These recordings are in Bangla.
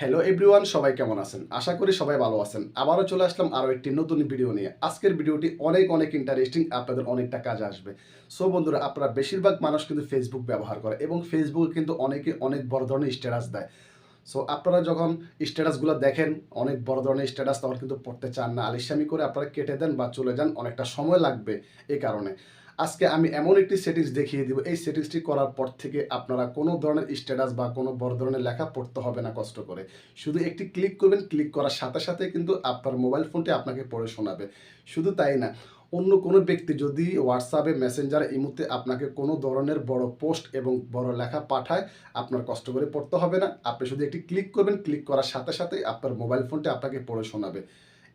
হ্যালো এভরিওয়ান সবাই কেমন আছেন? আশা করি সবাই ভালো আছেন। আবারও চলে আসলাম আরও একটি নতুন ভিডিও নিয়ে। আজকের ভিডিওটি অনেক অনেক ইন্টারেস্টিং আপনাদের অনেকটা কাজে আসবে। সো বন্ধুরা, আপনারা বেশিরভাগ মানুষ কিন্তু ফেসবুক ব্যবহার করে এবং ফেসবুকে কিন্তু অনেকে অনেক বড় ধরনের স্ট্যাটাস দেয়। সো আপনারা যখন স্ট্যাটাসগুলো দেখেন, অনেক বড় ধরনের স্ট্যাটাস তখন কিন্তু পড়তে চান না। আলিস্যামি করে আপনারা কেটে দেন বা চলে যান, অনেকটা সময় লাগবে এই কারণে। আজকে আমি এমন একটি সেটিংস দেখিয়ে দিব। এই সেটিংসটি করার পর থেকে আপনারা কোনো ধরনের স্ট্যাটাস বা কোনো বড় ধরনের লেখা পড়তে হবে না কষ্ট করে। শুধু একটি ক্লিক করবেন ক্লিক করার সাথে সাথে কিন্তু আপনার মোবাইল ফোনটি আপনাকে পড়ে শোনাবে। শুধু তাই না, অন্য কোনো ব্যক্তি যদি হোয়াটসঅ্যাপে মেসেঞ্জার ইমুতে আপনাকে কোনো ধরনের বড় পোস্ট এবং বড় লেখা পাঠায়, আপনার কষ্ট করে পড়তে হবে না। আপনি শুধু একটি ক্লিক করবেন ক্লিক করার সাথে সাথেই আপনার মোবাইল ফোনটি আপনাকে পড়ে শোনাবে।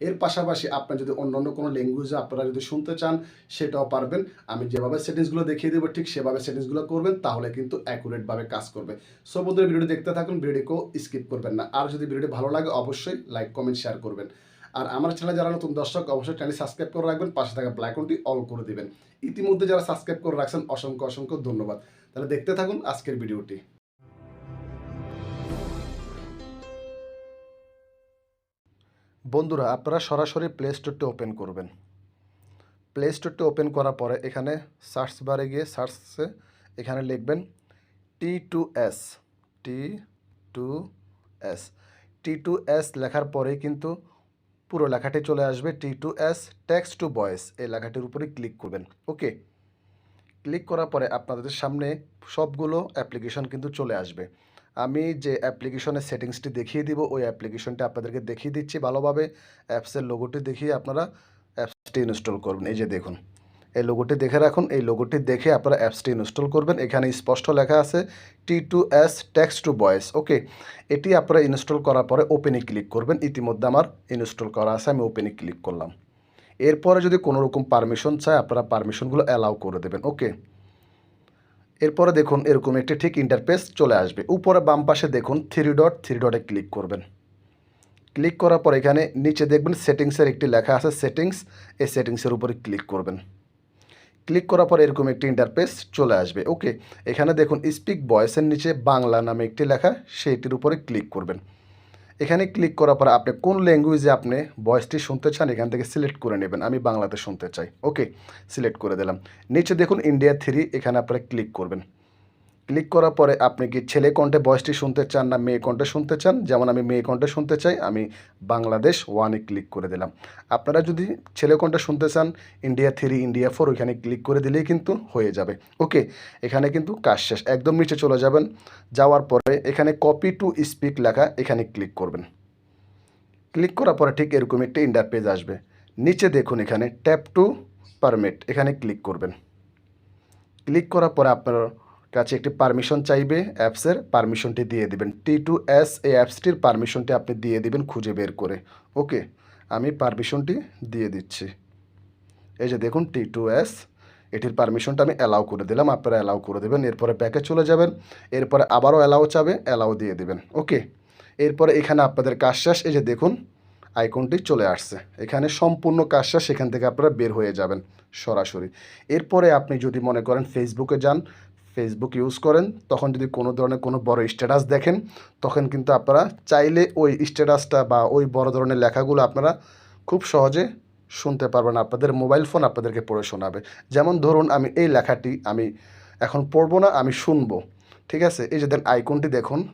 এর পাশাপাশি আপনার যদি অন্য অন্য কোনো ল্যাঙ্গুয়েজে আপনারা যদি শুনতে চান, সেটাও পারবেন। আমি যেভাবে সেটিংসগুলো দেখিয়ে দেবো, ঠিক সেভাবে সেটিংসগুলো করবেন, তাহলে কিন্তু অ্যাকুরেটভাবে কাজ করবে। সো বন্ধুরা, ভিডিওটি দেখতে থাকুন ভিডিওকেও স্কিপ করবেন না। আর যদি ভিডিওটি ভালো লাগে, অবশ্যই লাইক কমেন্ট শেয়ার করবেন। আর আমার চ্যানেলে যারা নতুন দর্শক, অবশ্যই চ্যানেল সাবস্ক্রাইব করে রাখবেন, পাশে থাকা ব্ল্যাকনটি অল করে দিবেন। ইতিমধ্যে যারা সাবস্ক্রাইব করে রাখছেন, অসংখ্য অসংখ্য ধন্যবাদ। তাহলে দেখতে থাকুন আজকের ভিডিওটি। বন্ধুরা, আপনারা সরাসরি প্লে স্টোরটি ওপেন করবেন। প্লে স্টোরটি ওপেন করার পরে এখানে সার্চ বারে গিয়ে সার্চে এখানে লিখবেন T two S T two S T two S লেখার পরেই কিন্তু পুরো লেখাটি চলে আসবে T two S text to voice এই লেখাটির উপরে ক্লিক করবেন। ওকে ক্লিক করার পরে আপনাদের সামনে সবগুলো অ্যাপ্লিকেশন কিন্তু চলে আসবে। আমি যে অ্যাপ্লিকেশনের সেটিংসটি দেখিয়ে দিব, ওই অ্যাপ্লিকেশনটি আপনাদেরকে দেখিয়ে দিচ্ছি ভালোভাবে। অ্যাপসের লোগোটি দেখিয়ে আপনারা অ্যাপসটি ইনস্টল করবেন এই যে দেখুন, এই লোগোটি দেখে রাখুন। এই লোগোটি দেখে আপনারা অ্যাপসটি ইনস্টল করবেন। এখানে স্পষ্ট লেখা আছে T two S text to voice okay এটি আপনারা ইনস্টল করার পরে ওপেনে ক্লিক করবেন। ইতিমধ্যে আমার ইনস্টল করা আছে, আমি ওপেনে ক্লিক করলাম। এরপরে যদি কোনো রকম পারমিশন চায়, আপনারা পারমিশনগুলো অ্যালাউ করে দেবেন ওকে এরপরে দেখুন এরকম একটি ঠিক ইন্টারপেস চলে আসবে। উপরে বাম পাশে দেখুন থ্রি ডট থ্রি ডটে ক্লিক করবেন। ক্লিক করার পর এখানে নিচে দেখবেন সেটিংসের একটি লেখা আছে সেটিংস এই সেটিংসের উপরে ক্লিক করবেন। ক্লিক করার পর এরকম একটি ইন্টারপেস চলে আসবে। ওকে এখানে দেখুন স্পিক বয়েসের নিচে বাংলা নামে একটি লেখা, সেইটির উপরে ক্লিক করবেন। এখানে ক্লিক করার পর আপনি কোন ল্যাঙ্গুয়েজে আপনি ভয়েসটি শুনতে চান, এখান থেকে সিলেক্ট করে নেবেন। আমি বাংলাতে শুনতে চাই। ওকে সিলেক্ট করে দিলাম। নিচে দেখুন ইন্ডিয়া থ্রি এখানে আপনারা ক্লিক করবেন। ক্লিক করার পরে আপনি কি ছেলে কণ্ঠে ভয়েসটি শুনতে চান না মেয়ে কণ্ঠে শুনতে চান? যেমন আমি মেয়ে কণ্ঠে শুনতে চাই, আমি বাংলাদেশ ওয়ানে ক্লিক করে দিলাম। আপনারা যদি ছেলে কণ্ঠে শুনতে চান ইন্ডিয়া থ্রি ইন্ডিয়া ফোর ওইখানে ক্লিক করে দিলেই কিন্তু হয়ে যাবে। ওকে, এখানে কিন্তু কাজ শেষ, একদম নিচে চলে যাবেন। যাওয়ার পরে এখানে কপি টু স্পিক লেখা, এখানে ক্লিক করবেন। ক্লিক করার পরে ঠিক এরকম একটি ইন্টারপেজ আসবে। নিচে দেখুন এখানে ট্যাপ টু পারমিট এখানে ক্লিক করবেন। ক্লিক করার পরে আপনার কাছে একটি পারমিশন চাইবে অ্যাপসের পারমিশনটি দিয়ে দিবেন। টি টু এস এই অ্যাপসটির পারমিশনটি আপনি দিয়ে দিবেন খুঁজে বের করে। ওকে আমি পারমিশনটি দিয়ে দিচ্ছি। এই যে দেখুন টি টু এস এটির পারমিশনটা আমি অ্যালাউ করে দিলাম, আপনারা অ্যালাউ করে দেবেন, এরপরে ব্যাকে চলে যাবেন, এরপরে আবারও অ্যালাউ চাবে অ্যালাউ দিয়ে দিবেন। ওকে এরপরে এখানে আপনাদের কাজ শেষ, এই যে দেখুন আইকনটি চলে আসছে। এখানে সম্পূর্ণ কাজ শেষ সেখান থেকে আপনারা বের হয়ে যাবেন সরাসরি। এরপরে আপনি যদি মনে করেন ফেসবুকে যান ফেসবুক ইউজ করেন তখন যদি কোনো ধরনের কোনো বড় স্ট্যাটাস দেখেন তখন কিন্তু আপনারা চাইলে ওই স্ট্যাটাসটা বা ওই বড় ধরনের লেখাগুলো আপনারা খুব সহজে শুনতে পারবেন। আপনাদের মোবাইল ফোন আপনাদেরকে পড়ে শোনাবে। যেমন ধরুন আমি এই লেখাটি আমি এখন পড়ব না আমি শুনব। ঠিক আছে? এই যে দেন আইকনটি দেখুন।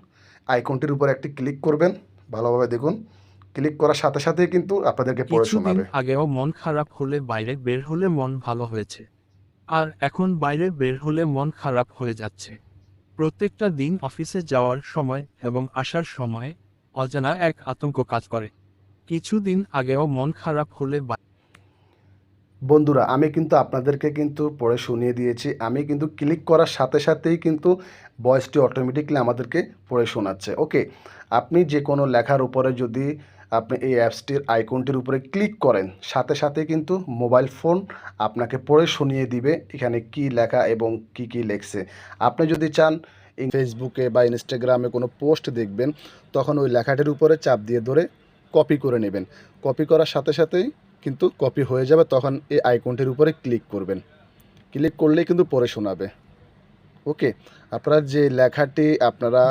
আইকনটির উপর একটি ক্লিক করবেন। ভালোভাবে দেখুন। ক্লিক করার সাথে সাথেই কিন্তু আপনাদেরকে পড়ে শোনাবে। আগেও মন খারাপ হলে বাইরে বের হলে মন ভালো হয়েছে। আর এখন বাইরে বের হলে মন খারাপ হয়ে যাচ্ছে। প্রত্যেকটা দিন অফিসে যাওয়ার সময় এবং আসার সময় অজানা এক আতঙ্ক কাজ করে। কিছুদিন আগেও মন খারাপ হলে বন্ধুরা, আমি কিন্তু আপনাদেরকে কিন্তু পড়ে শুনিয়ে দিয়েছি। আমি কিন্তু ক্লিক করার সাথে সাথেই কিন্তু ভয়েসটি অটোমেটিকলি আমাদেরকে পড়ে শোনাচ্ছে। ওকে, আপনি যে কোনো লেখার উপরে যদি আপনি এই অ্যাপসটির আইকনটির উপরে ক্লিক করেন সাথে সাথে কিন্তু মোবাইল ফোন আপনাকে পড়ে শুনিয়ে দিবে এখানে কি লেখা এবং কি কি লেখছে। আপনি যদি চান ফেসবুকে বা ইনস্টাগ্রামে কোনো পোস্ট দেখবেন তখন ওই লেখাটির উপরে চাপ দিয়ে ধরে কপি করে নেবেন। কপি করার সাথে সাথেই কিন্তু কপি হয়ে যাবে তখন এই আইকনটির উপরে ক্লিক করবেন। ক্লিক করলেই কিন্তু পড়ে শোনাবে। ওকে আপনারা যে লেখাটি আপনারা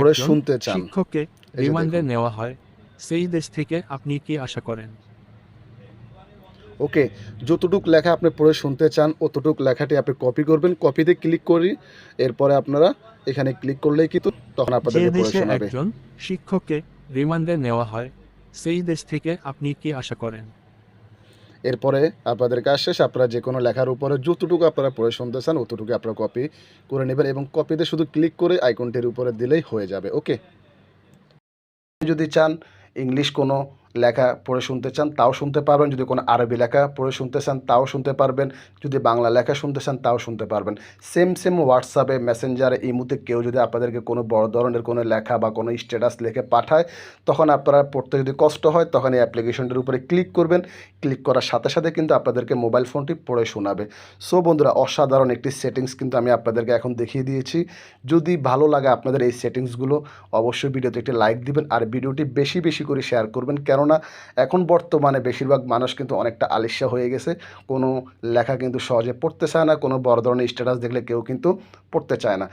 পড়ে শুনতে চান শিক্ষককে রিমান্ডে নেওয়া হয় সেই দেশ থেকে আপনি কি আশা করেন? ওকে যতটুক লেখা আপনি পড়ে শুনতে চান অতটুক লেখাটি আপনি কপি করবেন। কপিতে ক্লিক করি এরপরে আপনারা এখানে ক্লিক করলেই কিন্তু তখন যে আপনাদেরকে পড়ে শোনাবে। একজন শিক্ষককে রিমান্ডে নেওয়া হয় সেই দেশ থেকে আপনি কি আশা করেন? এরপরে আপনাদের কাজ শেষ আপনারা যে কোনো লেখার উপরে যতটুকু আপনারা পড়ে শুনতে চান অতটুকু আপনারা কপি করে নেবেন এবং কপিতে শুধু ক্লিক করে আইকনটির উপরে দিলেই হয়ে যাবে ওকে? যদি চান ইংলিশ কোনো লেখা পড়ে শুনতে চান, তাও শুনতে পারবেন। যদি কোনো আরবি লেখা পড়ে শুনতে চান, তাও শুনতে পারবেন। যদি বাংলা লেখা শুনতে চান, তাও শুনতে পারবেন। সেম সেম হোয়াটসঅ্যাপে, মেসেঞ্জারে, ইমুতে কেউ যদি আপনাদেরকে কোনো বড় ধরনের কোনো লেখা বা কোনো স্ট্যাটাস লিখে পাঠায়, তখন আপনারা পড়তে যদি কষ্ট হয়, তখন এই অ্যাপ্লিকেশনটির উপরে ক্লিক করবেন। ক্লিক করার সাথে সাথে কিন্তু আপনাদেরকে মোবাইল ফোনটি পড়ে শোনাবে। সো বন্ধুরা, অসাধারণ একটি সেটিংস কিন্তু আমি আপনাদেরকে এখন দেখিয়ে দিয়েছি। যদি ভালো লাগে আপনাদের এই সেটিংসগুলো অবশ্যই ভিডিওতে একটি লাইক দিবেন আর ভিডিওটি বেশি বেশি করে শেয়ার করবেন। কেননা, এখন বর্তমানে বেশিরভাগ মানুষ কিন্তু অনেকটা আলিস্যা হয়ে গেছে। কোনো লেখা কিন্তু সহজে পড়তে চায় না, কোনো বড় ধরনের স্ট্যাটাস দেখলে কেউ কিন্তু পড়তে চায় না।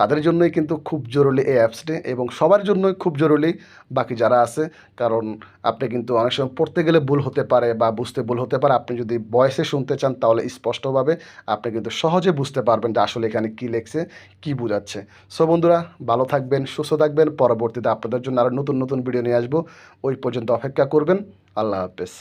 তাদের জন্যই কিন্তু খুব জরুরি এই অ্যাপসটি এবং সবার জন্যই খুব জরুরি বাকি যারা আছে, কারণ আপনি কিন্তু অনেক সময় পড়তে গেলে ভুল হতে পারে বা বুঝতে ভুল হতে পারে। আপনি যদি ভয়েসে শুনতে চান তাহলে স্পষ্টভাবে আপনি কিন্তু সহজে বুঝতে পারবেন যে আসলে এখানে কী লেখছে, কী বোঝাচ্ছে। সো বন্ধুরা, ভালো থাকবেন, সুস্থ থাকবেন। পরবর্তীতে আপনাদের জন্য আরও নতুন নতুন ভিডিও নিয়ে আসব। ওই পর্যন্ত অপেক্ষা করবেন। আল্লাহ হাফেজ।